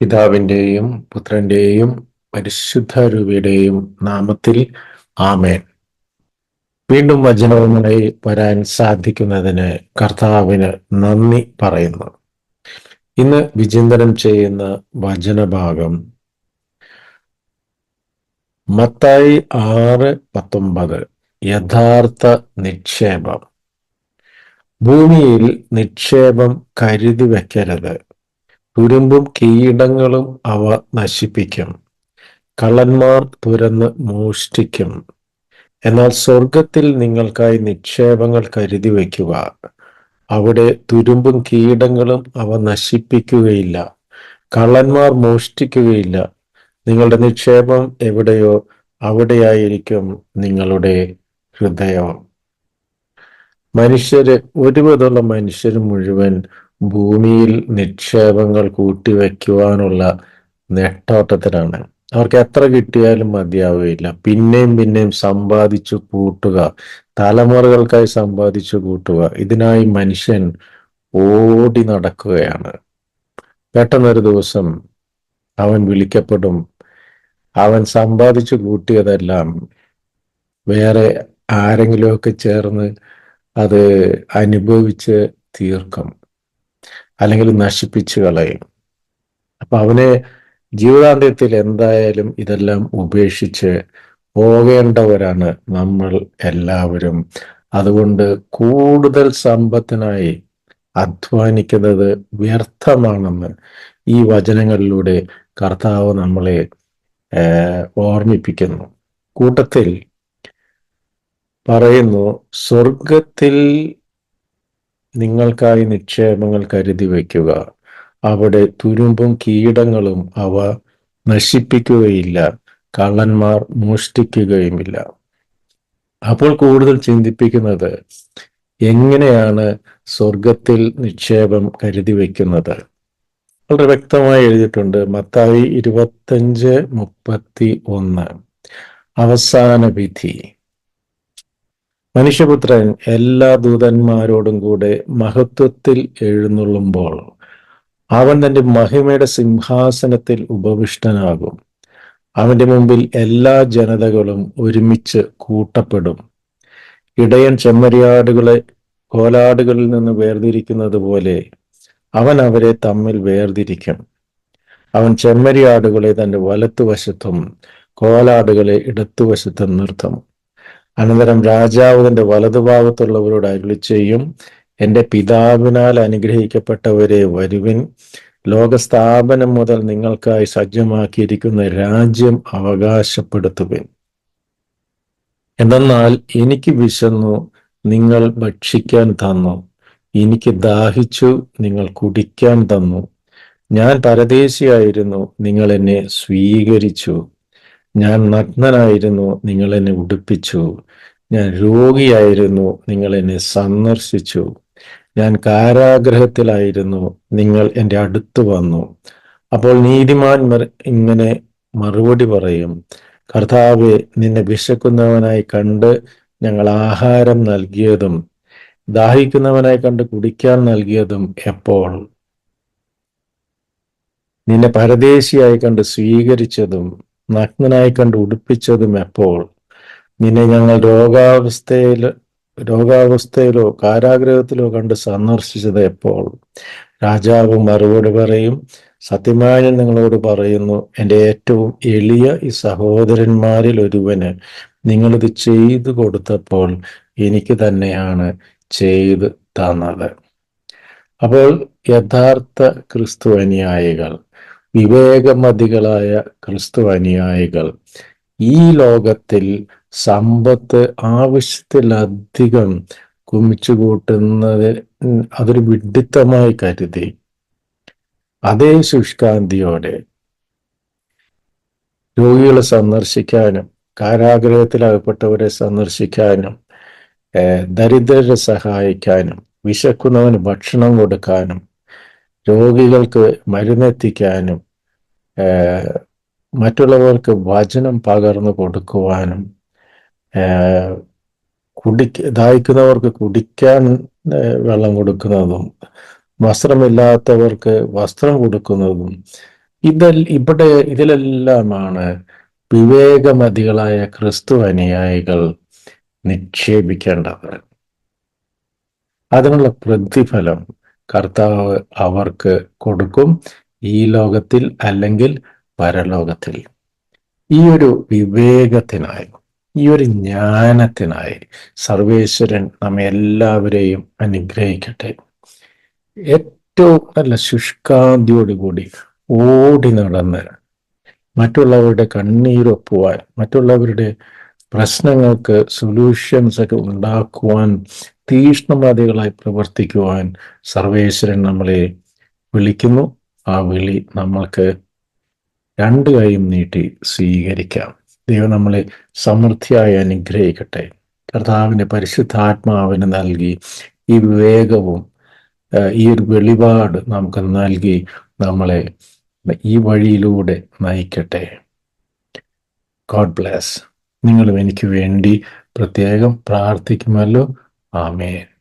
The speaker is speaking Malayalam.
പിതാവിന്റെയും പുത്രന്റെയും പരിശുദ്ധ രൂപയുടെയും നാമത്തിൽ ആമേൻ. വീണ്ടും വചനവുമായി വരാൻ സാധിക്കുന്നതിന് കർത്താവിന് നന്ദി പറയുന്നു. ഇന്ന് വിചിന്തനം ചെയ്യുന്ന വചനഭാഗം മത്തായി ആറ് പത്തൊമ്പത്. യഥാർത്ഥ നിക്ഷേപം. ഭൂമിയിൽ നിക്ഷേപം കരുതി വെക്കരുത് തുരുമ്പും കീടങ്ങളും അവ നശിപ്പിക്കും. കള്ളന്മാർ തുരന്ന് മോഷ്ടിക്കും. എന്നാൽ സ്വർഗത്തിൽ നിങ്ങൾക്കായി നിക്ഷേപങ്ങൾ കരുതി വയ്ക്കുക. അവിടെ തുരുമ്പും കീടങ്ങളും അവ നശിപ്പിക്കുകയില്ല. കള്ളന്മാർ മോഷ്ടിക്കുകയില്ല. നിങ്ങളുടെ നിക്ഷേപം എവിടെയോ അവിടെയായിരിക്കും നിങ്ങളുടെ ഹൃദയം. മനുഷ്യര് ഒരുവിധമുള്ള മനുഷ്യർ മുഴുവൻ ഭൂമിയിൽ നിക്ഷേപങ്ങൾ കൂട്ടിവെക്കുവാനുള്ള നെട്ടോട്ടത്തിലാണ്. അവർക്ക് എത്ര കിട്ടിയാലും മതിയാവുകയില്ല. പിന്നെയും പിന്നെയും സമ്പാദിച്ചു കൂട്ടുക. തലമുറകൾക്കായി സമ്പാദിച്ചു കൂട്ടുക. ഇതിനായി മനുഷ്യൻ ഓടി നടക്കുകയാണ്. പെട്ടെന്നൊരു ദിവസം അവൻ വിളിക്കപ്പെടും. അവൻ സമ്പാദിച്ചു കൂട്ടിയതെല്ലാം വേറെ ആരെങ്കിലുമൊക്കെ ചേർന്ന് അത് അനുഭവിച്ച് തീർക്കും. അല്ലെങ്കിൽ നശിപ്പിച്ചു കളയും. അപ്പൊ അവനെ ജീവിതാന്ത്യത്തിൽ എന്തായാലും ഇതെല്ലാം ഉപേക്ഷിച്ച് പോകേണ്ടവരാണ് നമ്മൾ എല്ലാവരും. അതുകൊണ്ട് കൂടുതൽ സമ്പത്തിനായി അധ്വാനിക്കുന്നത് വ്യർത്ഥമാണെന്ന് ഈ വചനങ്ങളിലൂടെ കർത്താവ് നമ്മളെ ഓർമ്മിപ്പിക്കുന്നു. കൂട്ടത്തിൽ പറയുന്നു സ്വർഗത്തിൽ നിങ്ങൾക്കായി നിക്ഷേപങ്ങൾ കരുതി വയ്ക്കുക. അവിടെ തുരുമ്പും കീടങ്ങളും അവ നശിപ്പിക്കുകയില്ല. കള്ളന്മാർ മോഷ്ടിക്കുകയുമില്ല. അപ്പോൾ കൂടുതൽ ചിന്തിപ്പിക്കുന്നത് എങ്ങനെയാണ് സ്വർഗത്തിൽ നിക്ഷേപം കരുതി വയ്ക്കുന്നത്? വളരെ വ്യക്തമായി എഴുതിയിട്ടുണ്ട്. മത്തായി ഇരുപത്തഞ്ച് മുപ്പത്തി ഒന്ന്. അവസാന വിധി. മനുഷ്യപുത്രൻ എല്ലാ ദൂതന്മാരോടും കൂടെ മഹത്വത്തിൽ എഴുന്നള്ളുമ്പോൾ അവൻ തന്റെ മഹിമയുടെ സിംഹാസനത്തിൽ ഉപവിഷ്ടനാകും. അവന്റെ മുമ്പിൽ എല്ലാ ജനതകളും ഒരുമിച്ച് കൂട്ടപ്പെടും. ഇടയൻ ചെമ്മരിയാടുകളെ കോലാടുകളിൽ നിന്ന് വേർതിരിക്കുന്നത് പോലെ അവൻ അവരെ തമ്മിൽ വേർതിരിക്കും. അവൻ ചെമ്മരിയാടുകളെ തന്റെ വലത്തുവശത്തും കോലാടുകളെ ഇടത്തുവശത്തും നിർത്തും. അനന്തരം രാജാവ് തന്റെ വലതുഭാഗത്തുള്ളവരോട് അരുളി ചെയ്യും എന്റെ പിതാവിനാൽ അനുഗ്രഹിക്കപ്പെട്ടവരെ വരുവിൻ. ലോകസ്ഥാപനം മുതൽ നിങ്ങൾക്കായി സജ്ജമാക്കിയിരിക്കുന്ന രാജ്യം അവകാശപ്പെടുത്തുവിൻ. എന്തെന്നാൽ എനിക്ക് വിശന്നു നിങ്ങൾ ഭക്ഷിക്കാൻ തന്നു. എനിക്ക് ദാഹിച്ചു നിങ്ങൾ കുടിക്കാൻ തന്നു. ഞാൻ പരദേശിയായിരുന്നു നിങ്ങൾ എന്നെ സ്വീകരിച്ചു. ഞാൻ നഗ്നനായിരുന്നു നിങ്ങൾ എന്നെ ഉടുപ്പിച്ചു. ഞാൻ രോഗിയായിരുന്നു നിങ്ങൾ എന്നെ സന്ദർശിച്ചു. ഞാൻ കാരാഗ്രഹത്തിലായിരുന്നു നിങ്ങൾ എന്റെ അടുത്ത് വന്നു. അപ്പോൾ നീതിമാൻ ഇങ്ങനെ മറുപടി പറയും കർത്താവെ നിന്നെ വിശക്കുന്നവനായി കണ്ട് ഞങ്ങൾ ആഹാരം നൽകിയതും ദാഹിക്കുന്നവനായി കണ്ട് കുടിക്കാൻ നൽകിയതും എപ്പോൾ? നിന്നെ പരദേശിയായി കണ്ട് സ്വീകരിച്ചതും നഗ്നനായി കണ്ട് ഉടുപ്പിച്ചതും എപ്പോൾ? നിന്നെ ഞങ്ങൾ രോഗാവസ്ഥയിൽ രോഗാവസ്ഥയിലോ കാരാഗ്രഹത്തിലോ കണ്ട് സന്ദർശിച്ചത് എപ്പോൾ? രാജാവ് മറുപടി പറയും സത്യമായി നിങ്ങളോട് പറയുന്നു എന്റെ ഏറ്റവും എളിയ ഈ സഹോദരന്മാരിൽ ഒരുവന് നിങ്ങളിത് ചെയ്തു കൊടുത്തപ്പോൾ എനിക്ക് തന്നെയാണ് ചെയ്തു തന്നത്. അപ്പോൾ യഥാർത്ഥ ക്രിസ്തു അനുയായികൾ വിവേകമതികളായ ക്രിസ്തു അനുയായികൾ ഈ ലോകത്തിൽ സമ്പത്ത് ആവശ്യത്തിലധികം കുമിച്ചു കൂട്ടുന്നത് അതൊരു വിഡിത്തമായി കരുതി. അതേ ശുഷ്കാന്തിയോടെ രോഗികളെ സന്ദർശിക്കാനും കാരാഗ്രഹത്തിലകപ്പെട്ടവരെ സന്ദർശിക്കാനും ദരിദ്രരെ സഹായിക്കാനും വിശക്കുന്നവന് ഭക്ഷണം കൊടുക്കാനും രോഗികൾക്ക് മരുന്നെത്തിക്കാനും മറ്റുള്ളവർക്ക് വചനം പകർന്നു കൊടുക്കുവാനും കുടി ദാഹിക്കുന്നവർക്ക് കുടിക്കാൻ വെള്ളം കൊടുക്കുന്നതും വസ്ത്രമില്ലാത്തവർക്ക് വസ്ത്രം കൊടുക്കുന്നതും ഇതിൽ ഇവിടെ ഇതിലെല്ലാമാണ് വിവേകമതികളായ ക്രിസ്തു അനുയായികൾ നിക്ഷേപിക്കേണ്ടത്. അതിനുള്ള പ്രതിഫലം കർത്താവ് അവർക്ക് കൊടുക്കും ഈ ലോകത്തിൽ അല്ലെങ്കിൽ പരലോകത്തിൽ. ഈ ഒരു വിവേകത്തിനായി ഈ ഒരു ജ്ഞാനത്തിനായി സർവേശ്വരൻ നമ്മെ എല്ലാവരെയും അനുഗ്രഹിക്കട്ടെ. ഏറ്റവും നല്ല ശുഷ്കാന്തിയോടുകൂടി ഓടി നടന്ന് മറ്റുള്ളവരുടെ കണ്ണീരൊപ്പുവാൻ മറ്റുള്ളവരുടെ പ്രശ്നങ്ങൾക്ക് സൊല്യൂഷൻസ് ഒക്കെ ഉണ്ടാക്കുവാൻ തീഷ്ണവാദികളായി പ്രവർത്തിക്കുവാൻ സർവേശ്വരൻ നമ്മളെ വിളിക്കുന്നു. ആ വിളി നമ്മൾക്ക് രണ്ട് കൈയും നീട്ടി സ്വീകരിക്കാം. ദൈവം നമ്മളെ സമൃദ്ധിയായി അനുഗ്രഹിക്കട്ടെ. കർത്താവിന്റെ പരിശുദ്ധാത്മാവിന് നൽകി ഈ വിവേകവും ഈ ഒരു വെളിപാട് നമുക്ക് നൽകി നമ്മളെ ഈ വഴിയിലൂടെ നയിക്കട്ടെ. ഗോഡ് ബ്ലെസ് നിങ്ങളും എനിക്ക് വേണ്ടി പ്രത്യേകം പ്രാർത്ഥിക്കുമല്ലോ. ആമേൻ.